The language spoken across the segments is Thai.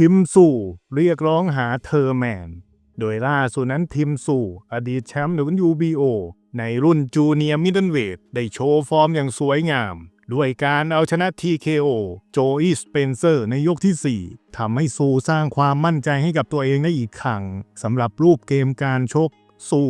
ทิมสู่เรียกร้องหาเธอแมน โดยล่าสุดนั้นทิมสู่อดีตแชมป์ WBO ในรุ่นจูเนียร์มิดเดิลเวทได้โชว์ฟอร์มอย่างสวยงาม ด้วยการเอาชนะ TKO โจอีสเปนเซอร์ในยกที่ 4ทำให้ซูสร้างความมั่นใจให้กับตัวเองได้อีกครั้งสำหรับรูปเกมการชกซู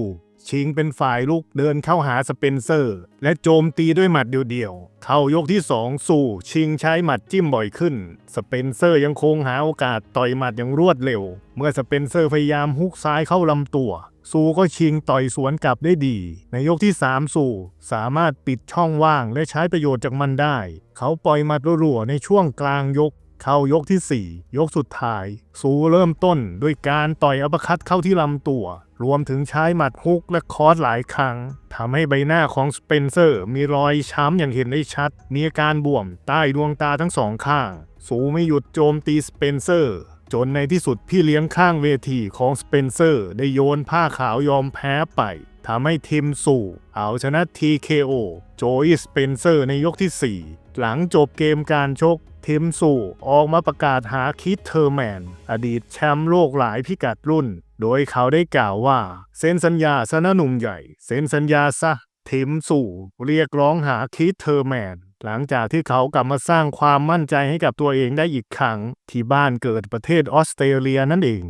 ชิงเป็นฝ่ายลุกเดินเข้าหาสเปนเซอร์ และโจมตีด้วยหมัดเดียวๆ เข้ายกที่ 2 สู่ชิงใช้หมัดจิ้มบ่อยขึ้น สเปนเซอร์ยังคงหาโอกาสต่อยหมัดอย่างรวดเร็ว เมื่อสเปนเซอร์พยายามฮุกซ้ายเข้าลำตัวซูก็ชิงต่อยสวนกลับได้ดี ในยกที่3ซูสามารถปิดช่องว่างและใช้ประโยชน์จากมันได้ เขาปล่อยหมัดรัวๆในช่วงกลางยก เข้ายกที่ 4 ยกสุดท้าย ซูเริ่มต้นด้วยการต่อยอัปคัตเข้าที่ลำตัว รวมถึงใช้หมัดฮุกและคอร์สหลายครั้งทำให้ใบหน้าของสเปนเซอร์มีรอยช้ำอย่างเห็นได้ชัด มีอาการบวมใต้ดวงตาทั้งสองข้าง ซูไม่หยุดโจมตีสเปนเซอร์จนในที่สุดพี่เลี้ยงข้างเวทีของสเปนเซอร์ ได้โยนผ้าขาวยอมแพ้ไป ทำให้ทีมสู่เอาชนะ TKO โจอีสเปนเซอร์ในยกที่ 4 หลังจบเกมการชกทีมสู่ออกมาประกาศหาคิดเทอร์แมน อดีตแชมป์โลกหลายพิกัดรุ่น โดยเขาได้กล่าวว่า เซ็นสัญญาซะนะหนุ่มใหญ่ เซ็นสัญญาซะทีมสู่เรียกร้องหาคิดเทอร์แมนหลังจากที่เขากลับมาสร้างความมั่นใจให้กับตัวเองได้อีกครั้ง ที่บ้านเกิดประเทศออสเตรเลียนั่นเอง